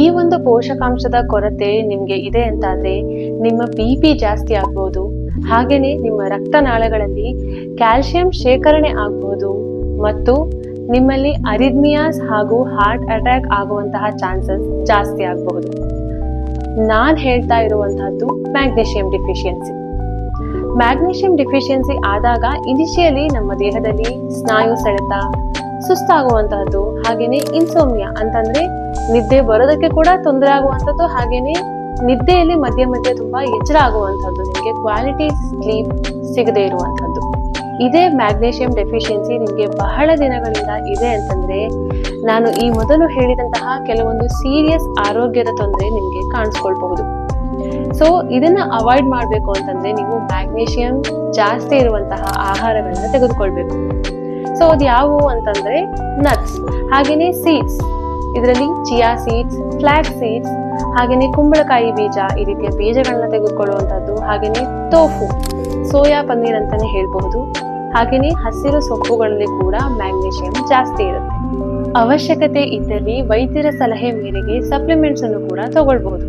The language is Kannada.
ಈ ಒಂದು ಪೋಷಕಾಂಶದ ಕೊರತೆ ನಿಮ್ಗೆ ಇದೆ ಅಂತಾದ್ರೆ ನಿಮ್ಮ ಬಿ ಪಿ ಜಾಸ್ತಿ ಆಗ್ಬೋದು, ಹಾಗೇನೆ ನಿಮ್ಮ ರಕ್ತನಾಳಗಳಲ್ಲಿ ಕ್ಯಾಲ್ಸಿಯಂ ಶೇಖರಣೆ ಆಗ್ಬೋದು ಮತ್ತು ನಿಮ್ಮಲ್ಲಿ ಅರಿದ್ಮಿಯಾಸ್ ಹಾಗೂ ಹಾರ್ಟ್ ಅಟ್ಯಾಕ್ ಆಗುವಂತಹ ಚಾನ್ಸಸ್ ಜಾಸ್ತಿ ಆಗಬಹುದು ನಾನ್ ಹೇಳ್ತಾ ಇರುವಂತಹದ್ದು ಮ್ಯಾಗ್ನೀಷಿಯಂ ಡಿಫಿಷಿಯನ್ಸಿ. ಮ್ಯಾಗ್ನೀಷಿಯಂ ಡಿಫಿಷಿಯನ್ಸಿ ಆದಾಗ ಇನಿಷಿಯಲಿ ನಮ್ಮ ದೇಹದಲ್ಲಿ ಸ್ನಾಯು ಸೆಳೆತ ಸುಸ್ತಾಗುವಂತಹದ್ದು. ಹಾಗೇನೆ ಇನ್ಸೋಮಿಯಾ ಅಂತಂದ್ರೆ ನಿದ್ದೆ ಬರೋದಕ್ಕೆ ಕೂಡ ತೊಂದರೆ ಆಗುವಂಥದ್ದು ಹಾಗೇನೆ ನಿದ್ದೆಯಲ್ಲಿ ಮಧ್ಯ ಮಧ್ಯೆ ತುಂಬಾ ಎಚ್ಚರ ಆಗುವಂಥದ್ದು ನಿಮಗೆ ಕ್ವಾಲಿಟಿ ಸ್ಲೀಪ್ ಸಿಗದೆ ಇರುವಂಥದ್ದು ಇದೇ ಮ್ಯಾಗ್ನೇಷಿಯಂ ಡೆಫಿಷಿಯನ್ಸಿ ನಿಮಗೆ ಬಹಳ ದಿನಗಳಿಂದ ಇದೆ ಅಂತಂದ್ರೆ, ನಾನು ಈ ಮೊದಲು ಹೇಳಿದಂತಹ ಕೆಲವೊಂದು ಸೀರಿಯಸ್ ಆರೋಗ್ಯದ ತೊಂದರೆ ನಿಮಗೆ ಕಾಣಿಸ್ಕೊಳ್ಬಹುದು. ಸೊ ಇದನ್ನ ಅವಾಯ್ಡ್ ಮಾಡಬೇಕು ಅಂತಂದ್ರೆ ನೀವು ಮ್ಯಾಗ್ನೇಷಿಯಂ ಜಾಸ್ತಿ ಇರುವಂತಹ ಆಹಾರಗಳನ್ನ ತೆಗೆದುಕೊಳ್ಬೇಕು. ಸೊ ಅದು ಯಾವುವು ಅಂತಂದ್ರೆ ನಟ್ಸ್ ಹಾಗೇನೆ ಸೀಡ್ಸ್ ಇದರಲ್ಲಿ ಚಿಯಾ ಸೀಡ್ಸ್ ಫ್ಲಾಕ್ ಸೀಡ್ಸ್ ಹಾಗೇನೆ ಕುಂಬಳಕಾಯಿ ಬೀಜ, ಈ ರೀತಿಯ ಬೀಜಗಳನ್ನ ತೆಗೆದುಕೊಳ್ಳುವಂತದ್ದು ಹಾಗೇನೆ ತೋಫು ಸೋಯಾ ಪನ್ನೀರ್ ಅಂತಾನೆ ಹೇಳ್ಬಹುದು. ಹಾಗೇನೆ ಹಸಿರು ಸೊಪ್ಪುಗಳಲ್ಲಿ ಕೂಡ ಮ್ಯಾಗ್ನೀಷಿಯಂ ಜಾಸ್ತಿ ಇರುತ್ತೆ. ಅವಶ್ಯಕತೆ ಇದ್ದಲ್ಲಿ ವೈದ್ಯರ ಸಲಹೆ ಮೇರೆಗೆ ಸಪ್ಲಿಮೆಂಟ್ಸ್ ಅನ್ನು ಕೂಡ ತಗೊಳ್ಬಹುದು.